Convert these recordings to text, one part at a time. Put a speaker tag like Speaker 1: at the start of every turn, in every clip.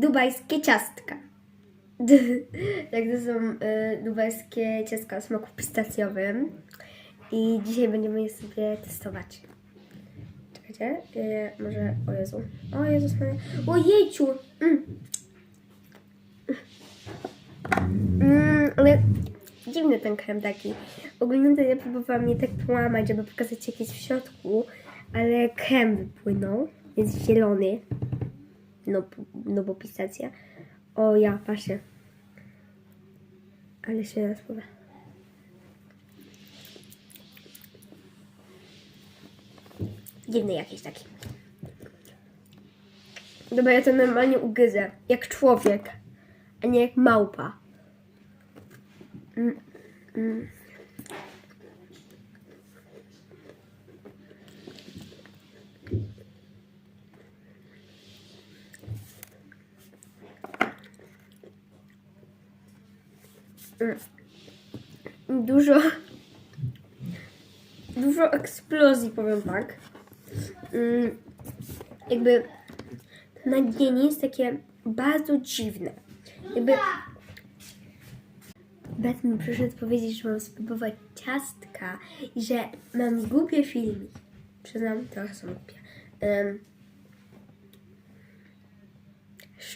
Speaker 1: dubajskie ciastka. tak, to są y, dubajskie ciastka o smaku pistacjowym. I dzisiaj będziemy je sobie testować. Czekajcie, y, może, o Jezu. O Jezus. O jejciu! Mm. Mm, ale dziwny ten krem taki. Ogólnie to ja próbowałam je tak połamać, żeby pokazać jak jest w środku, ale krem wypłynął. Jest zielony. No, no bo pistacja. O ja, patrzcie. Ale się rozpływa. Dziwny jakiś taki. Dobra, ja to normalnie ugryzę. Jak człowiek, a nie jak małpa. Mm, mm. Dużo, dużo eksplozji, powiem tak. Mm, Jakby to nadzienie jest takie bardzo dziwne. Jakby mi przyszedł powiedzieć, że mam spróbować ciastka i że mam głupie filmik. Przyznam, trochę są głupie. Em,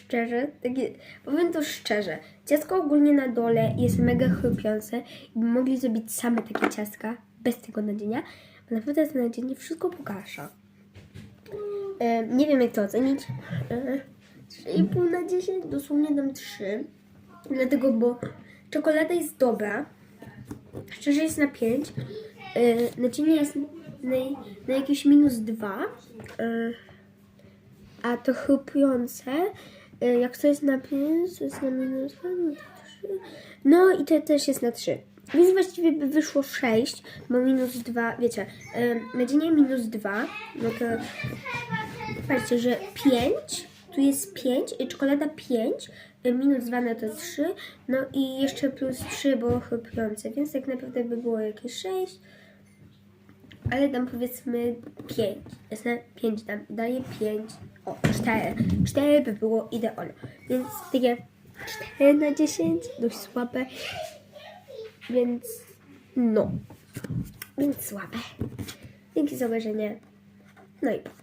Speaker 1: szczerze, takie, powiem to szczerze, ciastko ogólnie na dole jest mega chrupiące i mogli zrobić same takie ciastka bez tego nadzienia, bo naprawdę to nadzienie wszystko pogarsza. Em, nie wiem jak to ocenić. E, 3,5 na 10, dosłownie dam 3. Dlatego, bo czekolada jest dobra. Szczerze jest na 5. Yy, nadzienie jest na, na jakieś minus 2. a to chrupiące, jak to jest na 5, to jest na minus 2, no to 3. No i to też jest na 3. Więc właściwie by wyszło 6, bo minus 2, wiecie, yy, nadzienie minus 2, no to Patrzcie, że 5, tu jest 5, y, czekolada 5, y, minus 2 no to 3, no i jeszcze plus 3 było chrupiące, więc tak naprawdę by było jakieś 6, ale dam powiedzmy 5, jasne? 5 dam, daję 5, o 4, 4 by było idealne, więc takie 4 na 10, dość słabe, więc no, więc słabe. Dzięki za obejrzenie, no i pa.